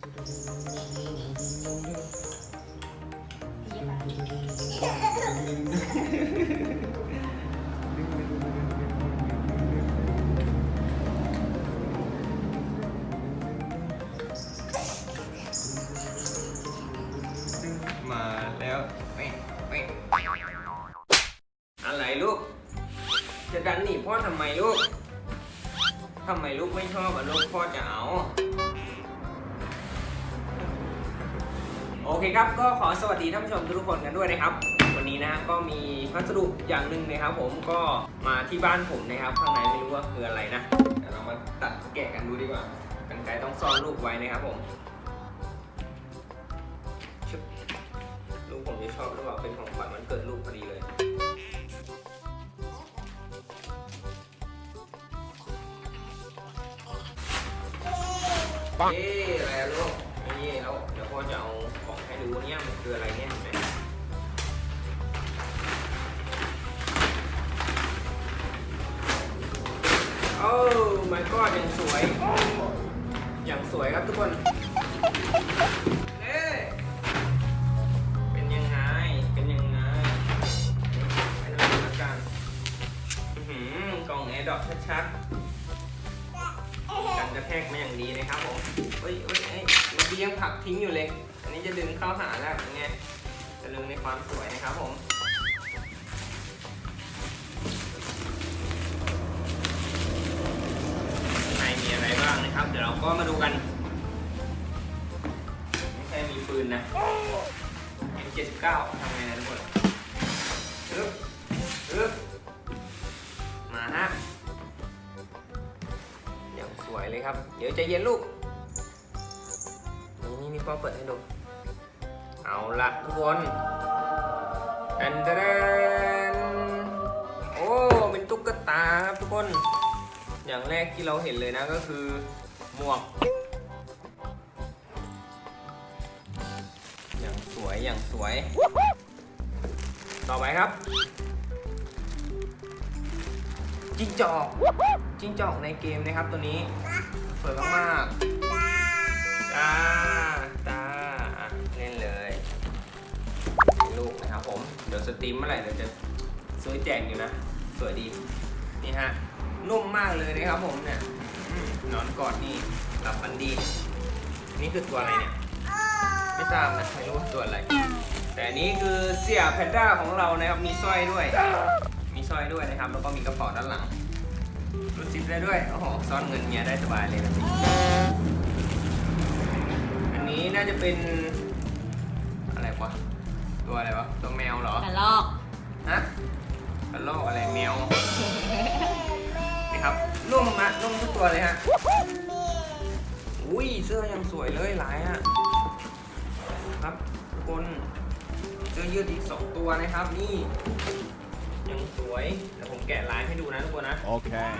มาแล้วแม่แม่อะไรลูก จะดันหนีพ่อทำไมลูก ทำไมลูกไม่ชอบอะลูกพ่อจะเอา โอเคครับ ก็ขอสวัสดีท่านผู้ชมทุกคนกันด้วยนะครับ วันนี้นะก็มีพัสดุอย่างหนึ่งนะครับ ผมก็มาที่บ้านผมนะครับ ข้างในไม่รู้ว่าคืออะไรนะเดี๋ยวเรามาตัดแกะกันดูดีกว่ากันไกรต้องซ่อนลูกไว้นะครับผมชึบลูกผมจะชอบหรือเปล่าเป็นของขวัญวันเกิดลูกพอดีเลยเอ๊ะอะไรอะลูก นี่แล้วเดี๋ยวพ่อจะเอาของให้ดูเนี่ยมันคืออะไรเนี่ยเห็นไหมโอ้ my god อย่างสวย อย่างสวยครับทุกคนเอ๊ะเป็นยังไง เป็นยังไงให้ดูแล้วกันอื้อหือกล่องแอร์ดรอปชัดๆกันกระแทกมาอย่างดีนะครับผมเฮ้ยเฮ้ยเฮ้ย ดียังผักทิ้งอยู่เลย อันนี้จะดึงเข้าหาแล้วยังไงจะลึงในความสวยนะครับผมในมีอะไรบ้างนะครับ เดี๋ยวเราก็มาดูกัน ไม่ใช่มีปืนนะ M79 ทำไงนะทุกคนอึ๊บอึ๊บมาฮะอย่างสวยเลยครับ เดี๋ยวใจเย็นลูก พ่อเปิดให้ดู เอาละทุกคนแอนเดนโอ้ เป็นตุ๊กตาครับทุกคน อย่างแรกที่เราเห็นเลยนะก็คือ หมวก อย่างสวยอย่างสวย ต่อไปครับ จิ้งจอก จิ้งจอกในเกมนะครับตัวนี้ สวยมากๆจ้า เดี๋ยวสตรีมเมื่อไหร่เดี๋ยวจะซื้อแจกอยู่นะ สวยดี นี่ฮะ นุ่มมากเลยนะครับผมเนี่ยนอนกอดนี่หลับฝันดี นี่คือตัวอะไรเนี่ย ไม่ทราบนะไม่รู้ว่าตัวอะไร แต่นี้คือเสี่ยแพนด้าของเรานะครับ มีสร้อยด้วย มีสร้อยด้วยนะครับ แล้วก็มีกระเป๋าด้านหลังรูดซิปได้ด้วย โอ้โห ซ่อนเงินเมียได้สบายเลยนะพี่อันนี้น่าจะเป็น ตัวอะไรวะ ตัวแมวเหรอ กระลอกฮะกระลอกอะไรแมว นี่ครับนุ่มมะนุ่มทุกตัวเลยฮะ อุ้ยเสื้อยังสวยเลยหลายฮะ ครับทุกคนเสื้อยืดอีกสองตัวนะครับ นี่ ยังสวยเดี๋ยวผมแกะลายให้ดูนะทุกคนนะ Okay.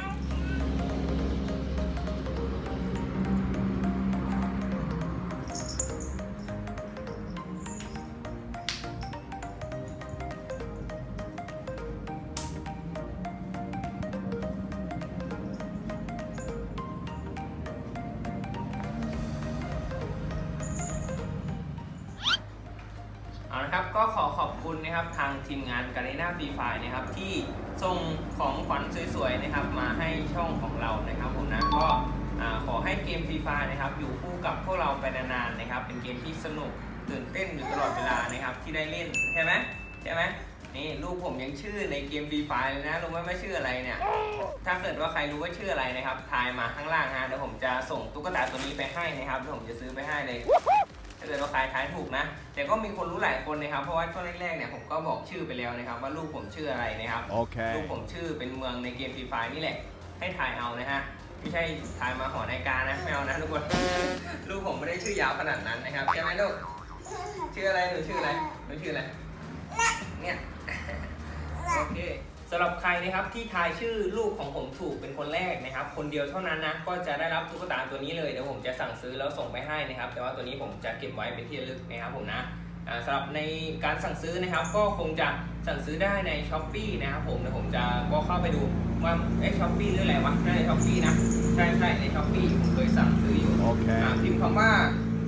คุณนะครับทางทีมงานการ e นาฟรีไฟนะครับที่ส่งของขวัญสวยๆนะครับมาให้ช่องของเรานะครับผมนะก็ขอให้เกมฟรีไฟนะครับอยู่คู่กับพวกเราไปนานๆนะครับ เป็นเกมที่สนุกตื่นเต้นอยู่ตลอดเวลานะครับที่ได้เล่นใช่ไหมใช่ไหมนี่ลูกผมยังชื่อในเกมฟรีไฟเลยนะรู้ไหมว่าชื่ออะไรเนี่ย ถ้าเกิดว่าใครรู้ว่าชื่ออะไรนะครับทายมาข้างล่างฮะเดี๋ยวผมจะส่งตุ๊กตาตัวนี้ไปให้นะครับเดี๋ยวผมจะซื้อไปให้เลย เกิดว่าใครทายถูกนะ แต่ก็มีคนรู้หลายคนนะครับ เพราะว่าช่วงแรกๆเนี่ยผมก็บอกชื่อไปแล้วนะครับ ว่าลูกผมชื่ออะไรนะครับลูก Okay. ผมชื่อเป็นเมืองในเกมฟรีไฟนี่แหละ ให้ทายเอานะฮะ ไม่ใช่ทายมาหอนาฬิกานะไม่เอานะทุกคน ลูกผมไม่ได้ชื่อยาวขนาดนั้นนะครับใช่ไหมลูก ชื่ออะไรหนูชื่ออะไรหนูชื่ออะไร เนี่ย โอเค สำหรับใครนะครับที่ทายชื่อลูกของผมถูกเป็นคนแรกนะครับ คนเดียวเท่านั้นนะก็จะได้รับตุ๊กตาตัวนี้เลยเดี๋ยวผมจะสั่งซื้อแล้วส่งไปให้นะครับ แต่ว่าตัวนี้ผมจะเก็บไว้เป็นที่ระลึกนะครับผมนะอ่าสำหรับในการสั่งซื้อนะครับ ก็คงจะสั่งซื้อได้ในช้อปปีนะครับผมเดี๋ยวผมจะก็เข้าไปดูว่าไอ้ช้อปปีหรืออะไรวะน่าจะช้อปปีนะใช่ใช่ในช้อปปีผมเคยสั่งซื้ออยู่ Okay. อ่าพิมพ์คำว่า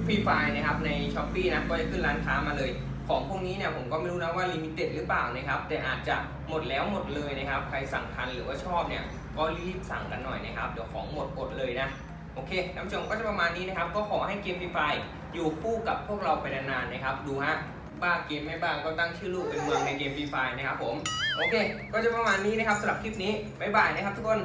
เฟฟรีไฟนะครับในช้อปปีนะก็จะขึ้นร้านค้ามาเลย ของพวกนี้เนี่ยผมก็ไม่รู้นะว่าลิมิเต็ดหรือเปล่านะครับ แต่อาจจะหมดแล้วหมดเลยนะครับ ใครสั่งทันหรือว่าชอบเนี่ยก็รีบสั่งกันหน่อยนะครับ เดี๋ยวของหมดอดเลยนะ โอเคท่านผู้ชมก็จะประมาณนี้นะครับ ก็ขอให้เกมฟรีไฟอยู่คู่กับพวกเราไปนานๆนะครับ ดูฮะบ้าเกมไม่บ้าก็ตั้งชื่อลูกเป็นเมืองในเกมฟรีไฟนะครับผม โอเค ก็จะประมาณนี้นะครับสำหรับคลิปนี้บ๊ายบายนะครับทุกคน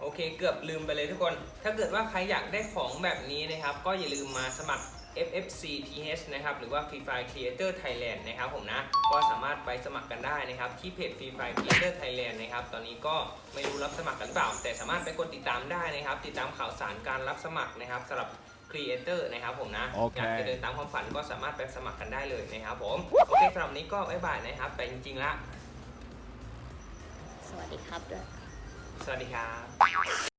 โอเค เกือบลืมไปเลยทุกคน ถ้าเกิดว่าใครอยากได้ของแบบนี้นะครับ ก็อย่าลืมมาสมัคร FFCTH นะครับ หรือว่า Free Fire Creator Thailand นะครับผมนะ ก็สามารถไปสมัครกันได้นะครับ ที่เพจ Free Fire Creator Thailand นะครับ ตอนนี้ก็ไม่รู้รับสมัครกันหรือเปล่า แต่สามารถไปกดติดตามได้นะครับ ติดตามข่าวสารการรับสมัครนะครับสำหรับ Creator นะครับผมนะโอเคอยากจะเดินตามความฝันก็สามารถไปสมัครกันได้เลยนะครับผม โอเคสำหรับวันนี้ก็บ๊ายบายนะครับแต่จริงๆละ สวัสดีครับด้วย สวัสดีครับ